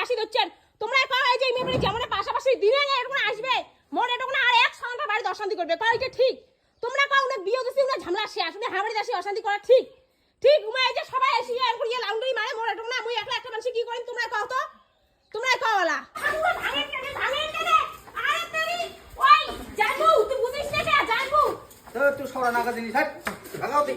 হাসি দিচ্ছেন তোমরা কও এই যে এই মেয়ে যেমন পাশাপাশি দিনে না এরকম আসবে। মোর এরকম আর এক সন্ধ্যা বাড়ি অশান্তি করবে। কও এটা ঠিক। তোমরা কও না বিয়ে দিছি না ঝামেলা শেষ না হামারি দাসি অশান্তি করা ঠিক। ঠিক উমা এই যে সবাই এসে আর করিয়ে লাউন্ডারি মারে মোর এরকম না মুই একলা একটা মানুষ কি করেন তোমরা কও তো। তোমরা কও ওলা। ভাঙেন কেনে ভাঙেন কেনে? আরে তেরি ওই জানবু তুই বুঝিস না কে জানবু। তো তুই সরা নাগা জিনিস হাট ভাগাও তুই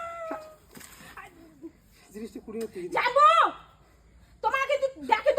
তিরিশটা কুড়ি যাব! তোমার কিন্তু দেখে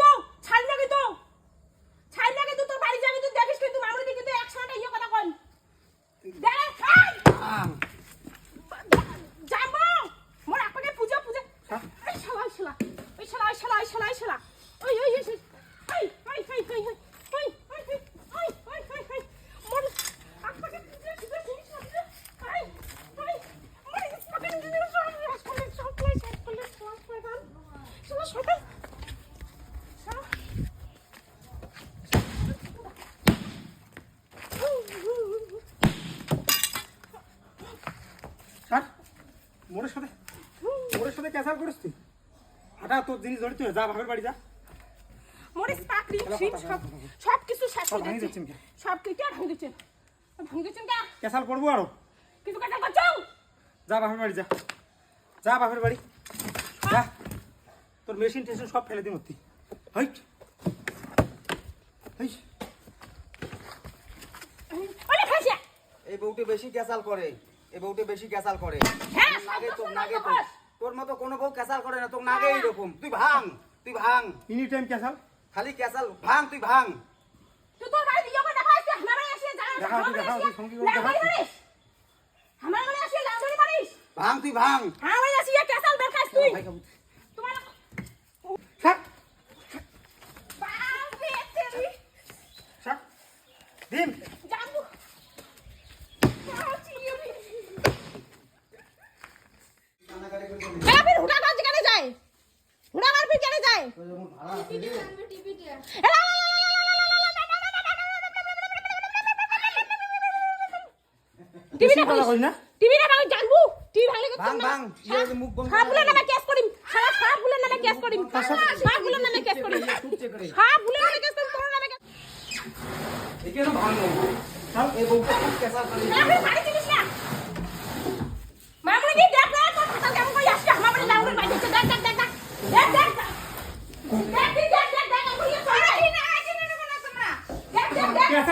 মোরের সাথে মোরের সাথে ক্যাসাল করিস তুই হাঁটা তোর জিনিস ধরে তুই যা বাপের বাড়ি যা পাকড়ি খেলা সব। সব কিছু শেষ হয়ে দিচ্ছেন সব কিছু আর ভাঙি ভাঙি কা ক্যাসাল করব আরও কিছু কাটা করছ যা বাপের বাড়ি যা যা বাপের বাড়ি যা তোর মেশিন টেশিন সব ফেলে দিন তুই হাই অনেক এই বউটি বেশি ক্যাসাল করে এ বউটা বেশি ক্যাসাল করে। নাগে তোর নাগে তোর তোর মতো কোনো বউ ক্যাসাল করে না তোর নাগে এইরকম। তুই ভাং তুই ভাং এনি টাইম ক্যাসাল খালি ক্যাসাল ভাং তুই ভাং তুই তো ভাই ইয়োগা দেখাইছিস আমারে এসে দাঁড়া দেখাও দেখাও তুই সঙ্গী করে দেখাও। আমারে বলে এসে লাউড়ি মারিস? ভাং তুই ভাং আমারে এসে ক্যাসাল দেখাইস তুই? তোমার হ্যাঁ বাপ রে টিভিটা ভাঙিস না। টিভিটা ভাঙিস টিভি ভাঙলে কত ভাঙ ভাঙ ইয়ে মুখ বন্ধ হ্যাঁ ভুলে নামে কেস করিম। সারা সারা ভুলে নামে কেস করিম। হ্যাঁ ভুলে নামে কেসার করে।